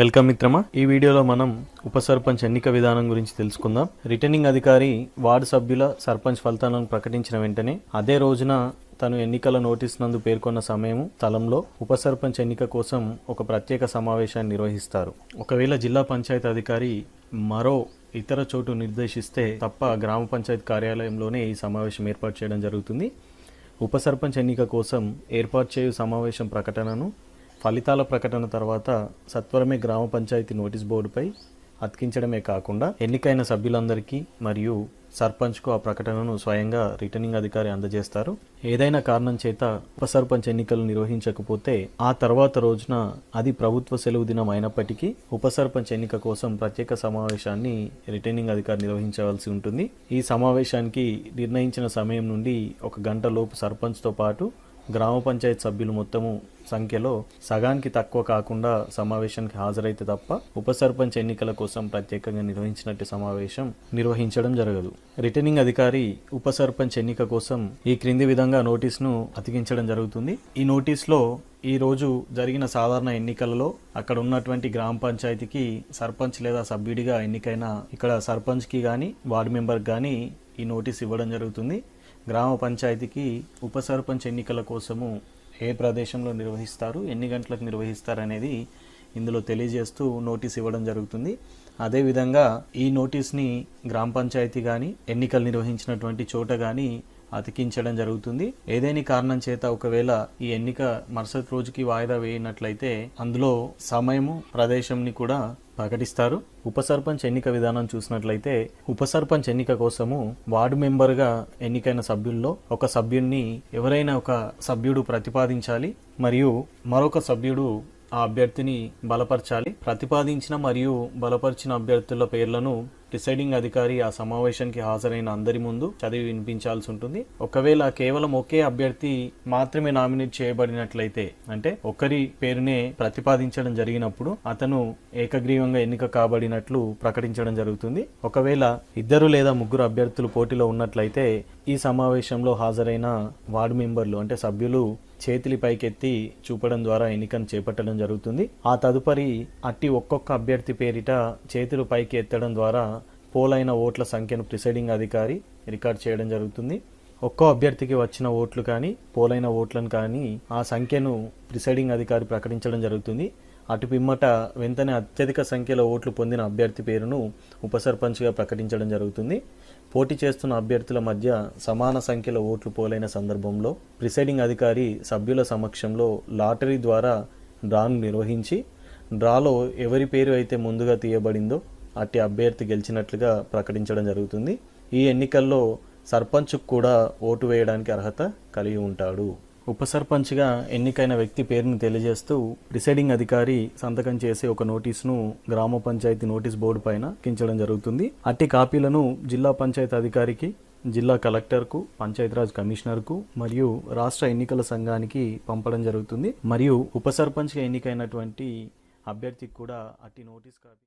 Welcome మిత్రమా. ఈ వీడియోలో మనం ఉప సర్పంచ్ ఎన్నిక విధానం గురించి తెలుసుకుందాం. రిటర్నింగ్ అధికారి వార్డు సభ్యుల సర్పంచ్ ఫలితాలను ప్రకటించిన వెంటనే అదే రోజున తను ఎన్నికల నోటీస్ నందు పేర్కొన్న సమయం స్థలంలో ఉప సర్పంచ్ ఎన్నిక కోసం ఒక ప్రత్యేక సమావేశాన్ని నిర్వహిస్తారు. ఒకవేళ జిల్లా పంచాయతీ అధికారి మరో ఇతర చోటు నిర్దేశిస్తే తప్ప గ్రామ పంచాయతీ కార్యాలయంలోనే ఈ సమావేశం ఏర్పాటు చేయడం జరుగుతుంది. ఉప సర్పంచ్ ఎన్నిక కోసం ఏర్పాటు చేయు సమావేశం ప్రకటనను ఫలితాల ప్రకటన తర్వాత సత్వరమే గ్రామ పంచాయతీ నోటీస్ బోర్డుపై అతికించడమే కాకుండా ఎన్నికైన సభ్యులందరికీ మరియు సర్పంచ్కు ఆ ప్రకటనను స్వయంగా రిటర్నింగ్ అధికారి అందజేస్తారు. ఏదైనా కారణం చేత ఉప సర్పంచ్ ఎన్నికలు నిర్వహించకపోతే ఆ తర్వాత రోజున అది ప్రభుత్వ సెలవు దినం అయినప్పటికీ ఉప సర్పంచ్ ఎన్నిక కోసం ప్రత్యేక సమావేశాన్ని రిటర్నింగ్ అధికారి నిర్వహించవలసి ఉంటుంది. ఈ సమావేశానికి నిర్ణయించిన సమయం నుండి ఒక గంట లోపు సర్పంచ్తో పాటు గ్రామ పంచాయత్ సభ్యులు మొత్తము సంఖ్యలో సగానికి తక్కువ కాకుండా సమావేశానికి హాజరైతే తప్ప ఉప సర్పంచ్ ఎన్నికల కోసం ప్రత్యేకంగా నిర్వహించినట్టు సమావేశం నిర్వహించడం జరగదు. రిటర్నింగ్ అధికారి ఉప సర్పంచ్ ఎన్నిక కోసం ఈ క్రింది విధంగా నోటీసును అతికించడం జరుగుతుంది. ఈ నోటీస్లో ఈ రోజు జరిగిన సాధారణ ఎన్నికలలో అక్కడ ఉన్నటువంటి గ్రామ పంచాయతీకి సర్పంచ్ లేదా సభ్యుడిగా ఎన్నికైన ఇక్కడ సర్పంచ్కి కానీ వార్డు మెంబర్కి కానీ ఈ నోటీస్ ఇవ్వడం జరుగుతుంది. గ్రామ పంచాయతీకి ఉప సర్పంచ్ ఎన్నికల కోసము ఏ ప్రదేశంలో నిర్వహిస్తారు ఎన్ని గంటలకు నిర్వహిస్తారు అనేది ఇందులో తెలియజేస్తూ నోటీస్ ఇవ్వడం జరుగుతుంది. అదేవిధంగా ఈ నోటీస్ని గ్రామ పంచాయతీ కానీ ఎన్నికలు నిర్వహించినటువంటి చోట కానీ అతికించడం జరుగుతుంది. ఏదేని కారణం చేత ఒకవేళ ఈ ఎన్నిక మరుసటి రోజుకి వాయిదా వేయినట్లయితే అందులో సమయము ప్రదేశంని కూడా ప్రకటిస్తారు. ఉప సర్పంచ్ ఎన్నిక విధానం చూసినట్లయితే ఉప సర్పంచ్ ఎన్నిక కోసము వార్డు మెంబర్గా ఎన్నికైన సభ్యుల్లో ఒక సభ్యుడిని ఎవరైనా ఒక సభ్యుడు ప్రతిపాదించాలి మరియు మరొక సభ్యుడు ఆ అభ్యర్థిని బలపరచాలి. ప్రతిపాదించిన మరియు బలపరిచిన అభ్యర్థుల పేర్లను డిసైడింగ్ అధికారి ఆ సమావేశానికి హాజరైన అందరి ముందు చదివి వినిపించాల్సి ఉంటుంది. ఒకవేళ కేవలం ఒకే అభ్యర్థి మాత్రమే నామినేట్ చేయబడినట్లయితే అంటే ఒకరి పేరునే ప్రతిపాదించడం జరిగినప్పుడు అతను ఏకగ్రీవంగా ఎన్నిక కాబడినట్లు ప్రకటించడం జరుగుతుంది. ఒకవేళ ఇద్దరు లేదా ముగ్గురు అభ్యర్థులు పోటీలో ఉన్నట్లయితే ఈ సమావేశంలో హాజరైన వార్డు మెంబర్లు అంటే సభ్యులు చేతులు పైకెత్తి చూపడం ద్వారా ఎన్నికను చేపట్టడం జరుగుతుంది. ఆ తదుపరి అట్టి ఒక్కొక్క అభ్యర్థి పేరిట చేతులు పైకి ఎత్తడం ద్వారా పోలైన ఓట్ల సంఖ్యను ప్రిసైడింగ్ అధికారి రికార్డ్ చేయడం జరుగుతుంది. ఒక్కో అభ్యర్థికి వచ్చిన ఓట్లు కానీ పోలైన ఓట్లను కానీ ఆ సంఖ్యను ప్రిసైడింగ్ అధికారి ప్రకటించడం జరుగుతుంది. అటు పిమ్మట వెంటనే అత్యధిక సంఖ్యలో ఓట్లు పొందిన అభ్యర్థి పేరును ఉపసర్పంచ్గా ప్రకటించడం జరుగుతుంది. పోటీ చేస్తున్న అభ్యర్థుల మధ్య సమాన సంఖ్యలో ఓట్లు పోలైన సందర్భంలో ప్రిసైడింగ్ అధికారి సభ్యుల సమక్షంలో లాటరీ ద్వారా డ్రాను నిర్వహించి డ్రాలో ఎవరి పేరు అయితే ముందుగా తీయబడిందో అట్టి అభ్యర్థి గెలిచినట్లుగా ప్రకటించడం జరుగుతుంది. ఈ ఎన్నికల్లో సర్పంచ్కు కూడా ఓటు వేయడానికి అర్హత కలిగి ఉంటాడు. ఉప సర్పంచ్గా ఎన్నికైన వ్యక్తి పేరును తెలియజేస్తూ ప్రిసైడింగ్ అధికారి సంతకం చేసే ఒక నోటీసును గ్రామ పంచాయతీ నోటీస్ బోర్డు పైన కించడం జరుగుతుంది. అట్టి కాపీలను జిల్లా పంచాయతీ అధికారికి జిల్లా కలెక్టర్కు పంచాయతీరాజ్ కమిషనర్కు మరియు రాష్ట్ర ఎన్నికల సంఘానికి పంపడం జరుగుతుంది. మరియు ఉప సర్పంచ్గా ఎన్నికైనటువంటి అభ్యర్థికి కూడా అట్టి నోటీస్ కాపీ